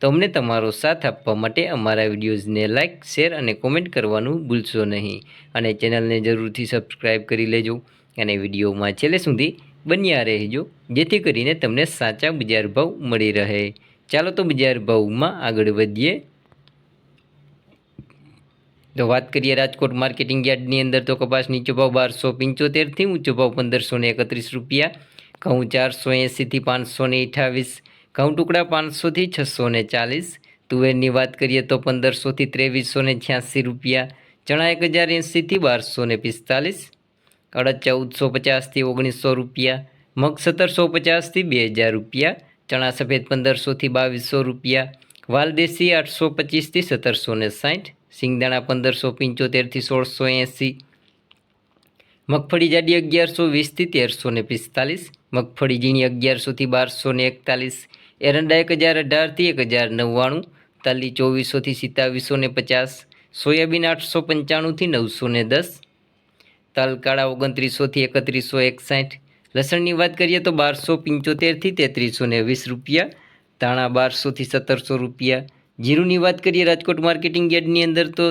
તો અમને તમારો સાથ આપવા માટે અમારા વિડીયોઝને લાઇક શેર અને કોમેન્ટ કરવાનું ભૂલશો નહીં. અને ચેનલને જરૂરથી સબસ્ક્રાઈબ કરી લેજો. અને વિડીયોમાં છેલ્લે સુધી બન્યા રહેજો, જેથી કરીને તમને સાચા બજાર ભાવ મળી રહે. ચાલો તો બજાર ભાવમાં આગળ વધીએ. તો વાત કરીએ રાજકોટ માર્કેટિંગ યાર્ડની અંદર તો કપાસ નીચો ભાવ બારસો પંચોતેરથી ઊંચો ભાવ પંદરસો એકત્રીસ રૂપિયા, ઘઉં ચારસો એંસીથી પાંચસો ને અઠાવીસ ઘઉં ટુકડા પાંચસોથી છસો ને ચાલીસ. તુવેરની વાત કરીએ તો પંદરસોથી ત્રેવીસો ને છ્યાસી રૂપિયા. ચણા એક હજાર એંસીથી બારસો ને પિસ્તાલીસ. અડદ ચૌદસો પચાસથી ઓગણીસો રૂપિયા. મગ સત્તરસો પચાસથી બે હજાર રૂપિયા. ચણા સફેદ પંદરસોથી બાવીસો રૂપિયા. વાલદેશી આઠસો પચીસથી સત્તરસો ને સાઠ. સિંગદાણા પંદરસો પંચોતેરથી સોળસો એંસી મગફળી જાડી અગિયારસો વીસથી તેરસો ને પિસ્તાલીસ. મગફળી ઝીણી અગિયારસોથી બારસો ને એકતાલીસ. એરંડા એક હજાર અઢારથી એક હજાર નવ્વાણું, તલી ચોવીસોથી સિત્તાવીસો ને પચાસ, સોયાબીન આઠસો પંચાણુંથી નવસો ને દસ તલ કાળા ઓગણત્રીસોથી એકત્રીસો એકસાઠ, લસણની વાત કરીએ તો બારસો પંચોતેરથી તેત્રીસો ને વીસ રૂપિયા, ધાણા બારસોથી સત્તરસો રૂપિયા, જીરુંની વાત કરીએ રાજકોટ માર્કેટિંગ યાર્ડની અંદર તો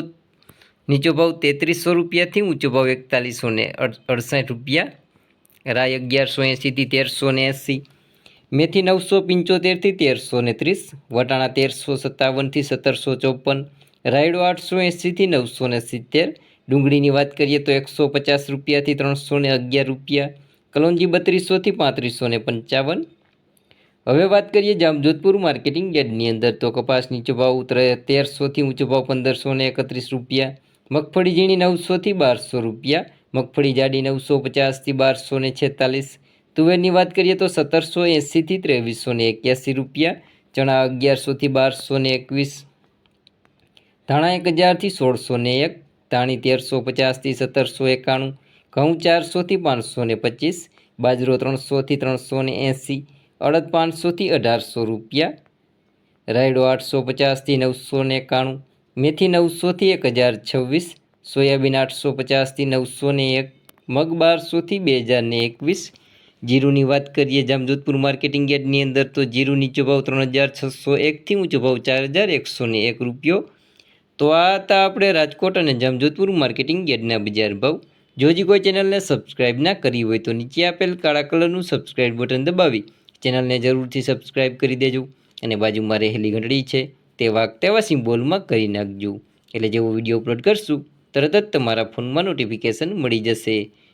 નીચો ભાવ તેત્રીસો રૂપિયાથી ઊંચો ભાવ એકતાલીસો ને અડસઠ રૂપિયા, રાય અગિયારસો એંસીથી તેરસો ને એંસી મેથી નવસો પંચોતેરથી તેરસો ને ત્રીસ, વટાણા તેરસો સત્તાવનથી સત્તરસો ચોપન, રાયડો આઠસો એંસીથી નવસો ને સિત્તેર, ડુંગળીની વાત કરીએ તો એકસો પચાસ રૂપિયાથી ત્રણસો ને અગિયાર રૂપિયા, કલોંજી બત્રીસોથી પાંત્રીસો ને પંચાવન. હવે વાત કરીએ જામજોધપુર માર્કેટિંગ યાર્ડની અંદર તો કપાસ નીચો ભાવ તેરસોથી ઊંચો ભાવ પંદરસો ને એકત્રીસ રૂપિયા, મગફળી ઝીણી નવસોથી બારસો રૂપિયા, મગફળી જાડી નવસો પચાસથી બારસો ને છેતાલીસ તુવેરની વાત કરીએ તો સત્તરસો એંસીથી ત્રેવીસો ને એક્યાસી રૂપિયા, ચણા અગિયારસોથી બારસો ને એકવીસ, ધાણા એક હજારથી સોળસો ને એક, ધાણી તેરસો પચાસથી સત્તરસો એકાણું, ઘઉં ચારસોથી પાંચસો ને પચીસ, બાજરો ત્રણસોથી ત્રણસો ને એંસી અડદ પાંચસોથી અઢારસો રૂપિયા, રાયડો આઠસો પચાસથી નવસો ને એકાણું, મેથી નવસોથી એક હજાર છવ્વીસ, સોયાબીન આઠસો પચાસથી નવસો ને એક, મગ બારસોથી બે હજાર એકવીસ જીરુની વાત કરીએ, જામજોધપુર માર્કેટિંગ યાર્ડની અંદર તો જીરું નીચો ભાવ ત્રણ હજાર છસો એકથી ઊંચો ભાવ ચાર હજાર એકસો ને એક રૂપિયો. તો આ હતા આપણે રાજકોટ અને જામજોધપુર માર્કેટિંગ યાર્ડના બજાર ભાવ. જો હજી કોઈ ચેનલને સબસ્ક્રાઇબ ના કરી હોય તો નીચે આપેલ કાળા કલરનું સબસ્ક્રાઇબ બટન દબાવી. ચેનલને જરૂરથી સબસ્ક્રાઇબ કરી દેજો અને બાજુમાં રહેલી ઘંટડી છે તે વાક તેવા સિમ્બોલમાં કરી નાખજો. એટલે જેવો વીડિયો અપલોડ કરશું, તરત જ તમારા ફોનમાં નોટિફિકેશન મળી જશે.